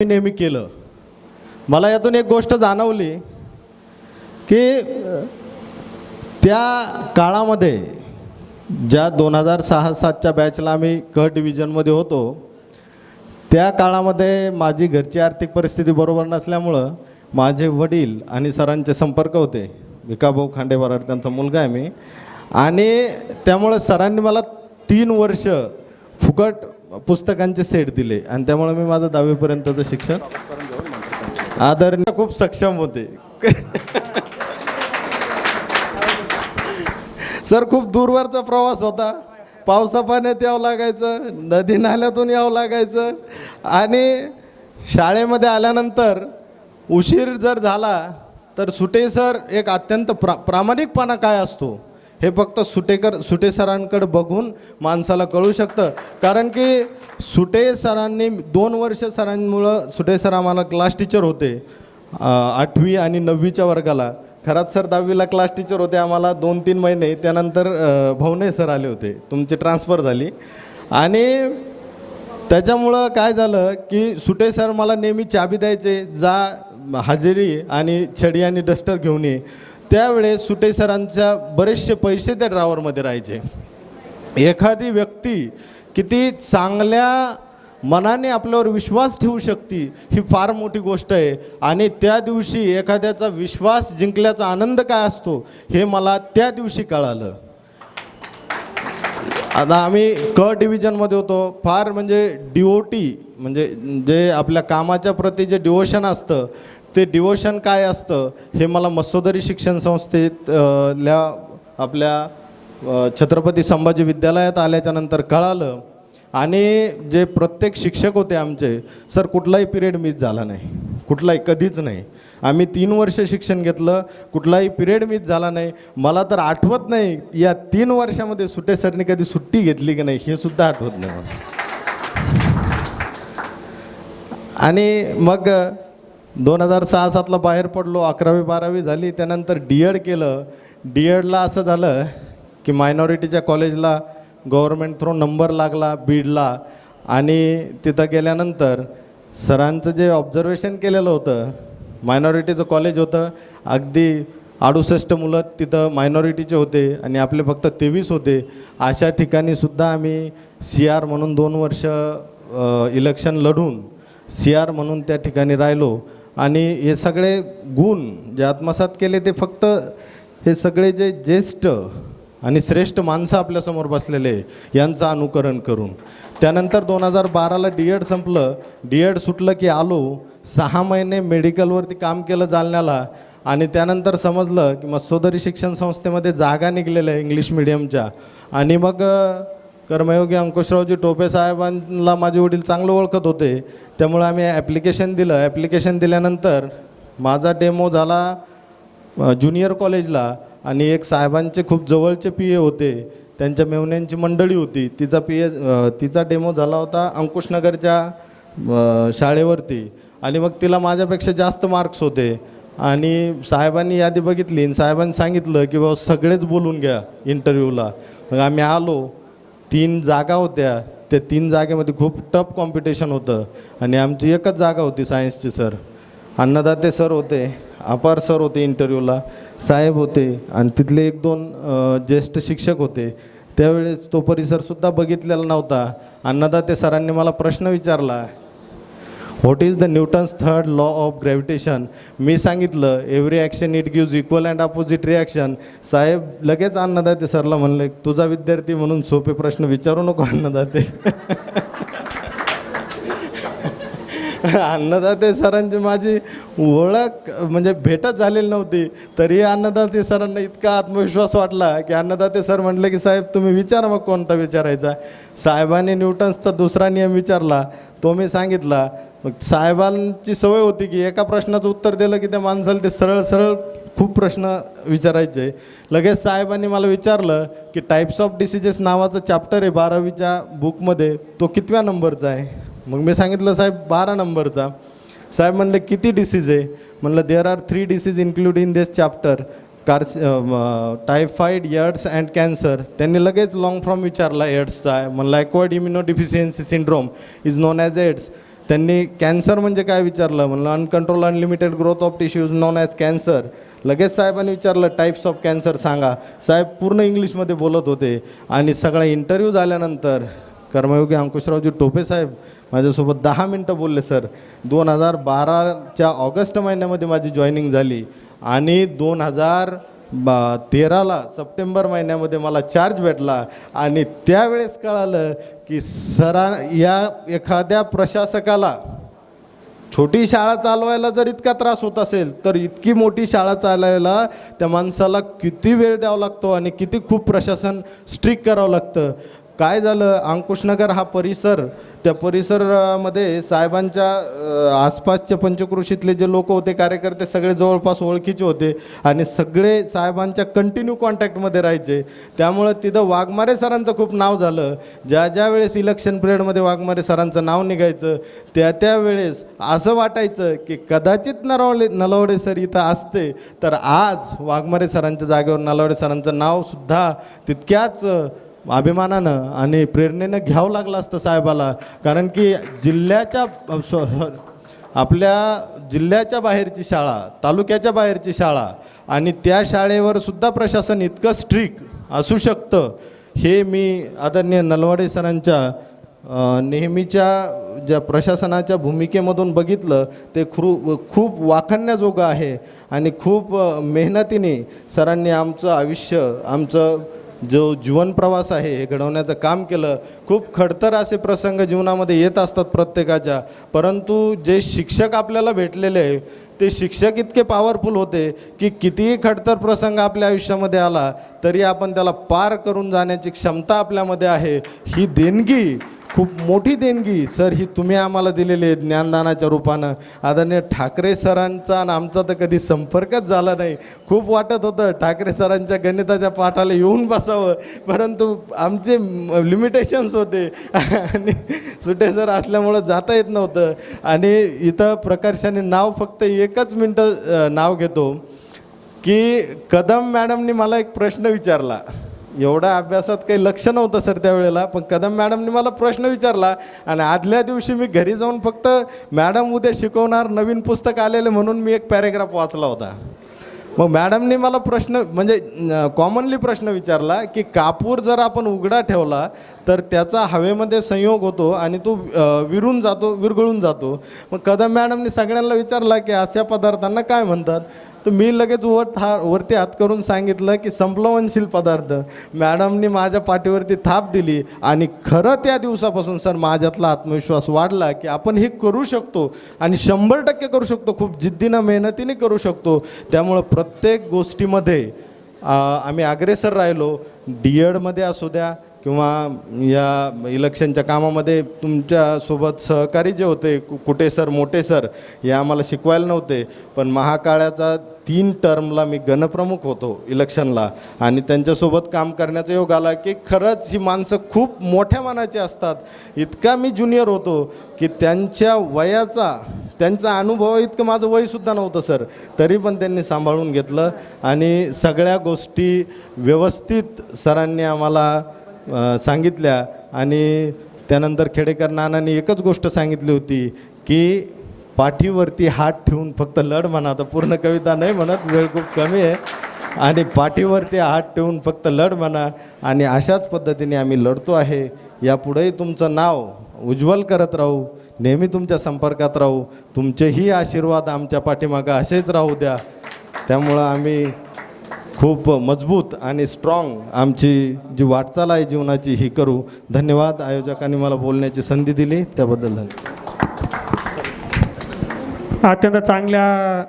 मी नेहमी केलं. मला यातून एक गोष्ट जाणवली की त्या काळामध्ये ज्या दोन हजार सहा सातच्या बॅचला आम्ही क डिव्हिजनमध्ये होतो त्या काळामध्ये माझी घरची आर्थिक परिस्थिती बरोबर नसल्यामुळं माझे वडील आणि सरांचे संपर्क होते. विकाभाऊ खांडेबराड त्यांचा मुलगा आहे मी. आणि त्यामुळं सरांनी मला तीन वर्ष फुकट पुस्तकांचे सेट दिले आणि त्यामुळे मी माझं दहावीपर्यंतचं शिक्षण आदरणीय खूप सक्षम होते. सर खूप दूरवरचा प्रवास होता. पावसा पाण्यात यावं लागायचं नदी नाल्यातून यावं लागायचं आणि शाळेमध्ये आल्यानंतर उशीर जर झाला तर सुटे सर एक अत्यंत प्रा प्रामाणिकपणा काय असतो? हे फक्त सुटेकर सुटे सरांकडे बघून माणसाला कळू शकतं. कारण की सुटे सरांनी दोन वर्ष सरांमुळं सुटे सर आम्हाला क्लास टीचर होते. आठवी आणि नववीच्या वर्गाला. खरात सर दहावीला क्लास टीचर होते आम्हाला दोन तीन महिने. त्यानंतर भवने सर आले होते. तुमची ट्रान्सफर झाली. आणि त्याच्यामुळं काय झालं की सुटे सर मला नेहमी चाबी द्यायचे जा हजेरी आणि छडी आणि डस्टर घेऊन ये. त्यावेळेस सुटे सरांच्या बरेचसे पैसे त्या ड्रायव्हरमध्ये राहायचे. एखादी व्यक्ती किती चांगल्या मनाने आपल्यावर विश्वास ठेवू शकते ही फार मोठी गोष्ट आहे. आणि त्या दिवशी एखाद्याचा विश्वास जिंकल्याचा आनंद काय असतो हे मला त्या दिवशी कळालं. आता आम्ही क डिव्हिजनमध्ये होतो फार म्हणजे डी ओ टी म्हणजे जे आपल्या कामाच्या प्रती जे डिवोशन असतं ते डिवोशन काय असतं हे मला मसोदरी शिक्षण संस्थेत ल्या आपल्या छत्रपती संभाजी विद्यालयात आल्याच्यानंतर कळालं. आणि जे प्रत्येक शिक्षक होते आमचे सर कुठलाही पिरियड मिस झाला नाही. कुठलाही कधीच नाही. आम्ही तीन वर्ष शिक्षण घेतलं कुठलाही पिरियड मिस झाला नाही. मला तर आठवत नाही या तीन वर्षामध्ये सुटे सरने कधी सुट्टी घेतली की नाही हे सुद्धा आठवत नाही मला. आणि मग दोन हजार सहा सातला बाहेर पडलो अकरावी बारावी झाली त्यानंतर डी एड केलं. डी एडला असं झालं की मायनॉरिटीच्या कॉलेजला गव्हर्मेंट थ्रू नंबर लागला बीडला आणि तिथं गेल्यानंतर सरांचं जे ऑब्झर्वेशन केलेलं होतं मायनॉरिटीचं कॉलेज होतं अगदी अडुसष्ट मुलं तिथं मायनॉरिटीचे होते आणि आपले फक्त तेवीस होते. अशा ठिकाणी सुद्धा आम्ही सी आर म्हणून दोन वर्ष इलेक्शन लढून सी आर म्हणून त्या ठिकाणी राहिलो. आणि हे सगळे गुण जे आत्मसात केले ते फक्त हे सगळे जे ज्येष्ठ आणि श्रेष्ठ माणसं आपल्यासमोर बसलेले यांचं अनुकरण करून. त्यानंतर दोन हजार बाराला डी एड संपलं. डी एड सुटलं की आलो. सहा महिने मेडिकलवरती काम केलं जालन्याला आणि त्यानंतर समजलं की मसोदरी शिक्षण संस्थेमध्ये जागा निघलेल्या आहे इंग्लिश मिडियमच्या आणि मग कर्मयोगी अंकुशरावजी टोपे साहेबांना माझे वडील चांगलं ओळखत होते. त्यामुळे आम्ही ॲप्लिकेशन दिलं. ॲप्लिकेशन दिल्यानंतर माझा डेमो झाला ज्युनियर कॉलेजला आणि एक साहेबांचे खूप जवळचे पी ए होते. त्यांच्या मेवण्यांची मंडळी होती. तिचा पी ए तिचा डेमो झाला होता अंकुशनगरच्या शाळेवरती. आणि मग तिला माझ्यापेक्षा जास्त मार्क्स होते. आणि साहेबांनी यादी बघितली आणि साहेबांनी सांगितलं की बाबा सगळेच बोलून घ्या इंटरव्ह्यूला मग आम्ही आलो. तीन जागा होत्या. त्या तीन जागेमध्ये खूप टफ कॉम्पिटिशन होतं. आणि आमची एकच जागा होती सायन्सची सर अन्नदाते सर होते अपार सर होते इंटरव्ह्यूला साहेब होते आणि तिथले एक दोन ज्येष्ठ शिक्षक होते. त्यावेळेस तो परिसरसुद्धा बघितलेला नव्हता. अन्नदाते सरांनी मला प्रश्न विचारला what is the Newton's third law of gravitation मी सांगितलं every action it gives equal and opposite reaction साहेब लगेच अन्नदाते सरला म्हणले तुझा विद्यार्थी म्हणून सोपे प्रश्न विचारू नको अन्नदाते. अन्नदाते सरांची माझी ओळख म्हणजे भेटच झालेली नव्हती. तरी अन्नदाते सरांना इतका आत्मविश्वास वाटला की अन्नदाते सर म्हटले की साहेब तुम्ही विचारा मग कोणता विचारायचा. साहेबांनी न्यूटन्सचा दुसरा नियम विचारला. तो मी सांगितला. मग साहेबांची सवय होती की एका प्रश्नाचं उत्तर दिलं की त्या माणसाला ते सरळ सरळ खूप प्रश्न विचारायचे. लगेच साहेबांनी मला विचारलं की टाईप्स ऑफ डिसिजेस नावाचं चॅप्टर आहे बारावीच्या बुकमध्ये तो कितव्या नंबरचा आहे? मग मी सांगितलं साहेब बारा नंबरचा. साहेब म्हणले किती डिसीज आहे? म्हणलं there are three disease include in this chapter cars typhoid AIDS and cancer त्यांनी लगेच लॉंग फ्रॉम विचारला एड्सचा म्हणलं acquired immuno deficiency syndrome is known as AIDS त्यांनी कॅन्सर म्हणजे काय? विचारलं. म्हणलं uncontrol unlimited growth of tissues known as cancer लगेच साहेबांनी विचारलं टाईप्स ऑफ कॅन्सर सांगा. साहेब पूर्ण इंग्लिशमध्ये बोलत होते. आणि सगळा इंटरव्ह्यू झाल्यानंतर कर्मयोगी अंकुशरावजी टोपे साहेब माझ्यासोबत दहा मिनटं बोलले सर. दोन हजार बाराच्या ऑगस्ट महिन्यामध्ये माझी जॉईनिंग झाली आणि दोन हजार बा तेराला सप्टेंबर महिन्यामध्ये मला चार्ज भेटला आणि त्यावेळेस कळालं की सरा या एखाद्या प्रशासकाला छोटी शाळा चालवायला जर इतका त्रास होत असेल तर इतकी मोठी शाळा चालवायला त्या माणसाला किती वेळ द्यावा लागतो आणि किती खूप प्रशासन स्ट्रिक करावं लागतं. काय झालं? अंकुशनगर हा परिसर त्या परिसरामध्ये साहेबांच्या आसपासच्या पंचक्रोशीतले जे लोक होते कार्यकर्ते सगळे जवळपास ओळखीचे होते आणि सगळे साहेबांच्या कंटिन्यू कॉन्टॅक्टमध्ये राहायचे. त्यामुळं तिथं वाघमारे सरांचं खूप नाव झालं. ज्या ज्या वेळेस इलेक्शन पिरियडमध्ये वाघमारे सरांचं नाव निघायचं त्या त्यावेळेस असं वाटायचं की कदाचित नरवले नलवडे सर इथं असते तर आज वाघमारे सरांच्या जागेवर नलवडे सरांचं नावसुद्धा तितक्याच अभिमानानं आणि प्रेरणेनं घ्यावं लागलं असतं साहेबाला. कारण की जिल्ह्याच्या आपल्या जिल्ह्याच्या बाहेरची शाळा तालुक्याच्या बाहेरची शाळा आणि त्या शाळेवर सुद्धा प्रशासन इतकं स्ट्रिक असू शकतं हे मी आदरणीय नलवाडे सरांच्या नेहमीच्या ज्या प्रशासनाच्या भूमिकेमधून बघितलं ते खू खूप वाखाणण्याजोगं आहे. आणि खूप मेहनतीने सरांनी आमचं आयुष्य आमचं जो जीवन प्रवास आहे हे घडवण्याचं काम केलं. खूप खडतर असे प्रसंग जीवनामध्ये येत असतात प्रत्येकाच्या. परंतु जे शिक्षक आपल्याला भेटलेले आहे ते शिक्षक इतके पॉवरफुल होते की कितीही खडतर प्रसंग आपल्या आयुष्यामध्ये आला तरी आपण त्याला पार करून जाण्याची क्षमता आपल्यामध्ये आहे. ही देणगी खूप मोठी देणगी. सर ही तुम्ही आम्हाला दिलेली आहे ज्ञानदानाच्या रूपानं. आदरणीय ठाकरे सरांचा आणि आमचा तर कधी संपर्कच झाला नाही. खूप वाटत होतं ठाकरे सरांच्या गणिताच्या पाठाला येऊन बसावं. परंतु आमचे लिमिटेशन्स होते. आणि सुटे सर असल्यामुळं जाता येत नव्हतं. आणि इथं प्रकर्षाने नाव फक्त एकच मिनटं नाव घेतो. की कदम मॅडमनी मला एक प्रश्न विचारला. एवढा अभ्यासात काही लक्ष नव्हतं सर त्यावेळेला पण कदम मॅडमने मला प्रश्न विचारला आणि आदल्या दिवशी मी घरी जाऊन फक्त मॅडम उद्या शिकवणार नवीन पुस्तक आलेले म्हणून मी एक पॅरेग्राफ वाचला होता. मग मॅडमनी मला प्रश्न म्हणजे कॉमनली प्रश्न विचारला की कापूर जर आपण उघडा ठेवला तर त्याचा हवेमध्ये संयोग होतो आणि तो विरून जातो विरघळून जातो. मग कदम मॅडमनी सगळ्यांना विचारला की अशा पदार्थांना काय म्हणतात? तर मी लगेच वर हा वरती हात करून सांगितलं की संप्लवनशील पदार्थ. मॅडमनी माझ्या पाठीवरती थाप दिली आणि खरं त्या दिवसापासून सर माझ्यातला आत्मविश्वास वाढला की आपण हे करू शकतो आणि शंभर टक्के करू शकतो. खूप जिद्दीनं मेहनतीने करू शकतो. त्यामुळं प्र प्रत्येक गोष्टीमध्ये आम्ही अग्रेसर राहिलो. डी एडमध्ये असू द्या किंवा या इलेक्शनच्या कामामध्ये तुमच्यासोबत सहकारी जे होते कु- कुठे सर मोठे सर हे आम्हाला शिकवायला नव्हते. पण महाकाळाचा तीन टर्मला मी गणप्रमुख होतो इलेक्शनला. आणि त्यांच्यासोबत काम करण्याचा योग आला की खरंच ही माणसं खूप मोठ्या मनाची असतात. इतका मी ज्युनियर होतो की त्यांच्या वयाचा त्यांचा अनुभव इतकं माझं वयसुद्धा नव्हतं सर. तरी पण त्यांनी सांभाळून घेतलं आणि सगळ्या गोष्टी व्यवस्थित सरांनी आम्हाला सांगितल्या आणि त्यानंतर खेडेकर नानांनी एकच गोष्ट सांगितली होती की पाठीवरती हात ठेवून फक्त लढ म्हणा आता पूर्ण कविता नाही म्हणत वेळ खूप कमी आहे. आणि पाठीवरती हात ठेवून फक्त लढ म्हणा आणि अशाच पद्धतीने आम्ही लढतो आहे. यापुढेही तुमचं नाव उज्ज्वल करत राहू नेहमी तुमच्या संपर्कात राहू तुमचेही आशीर्वाद आमच्या पाठीमागं असेच राहू द्या. त्यामुळं आम्ही खूप मजबूत आणि स्ट्रॉंग आमची जी वाटचाल आहे जीवनाची ही करू. धन्यवाद आयोजकांनी मला बोलण्याची संधी दिली त्याबद्दल धन्यवाद. अत्यंत चांगल्या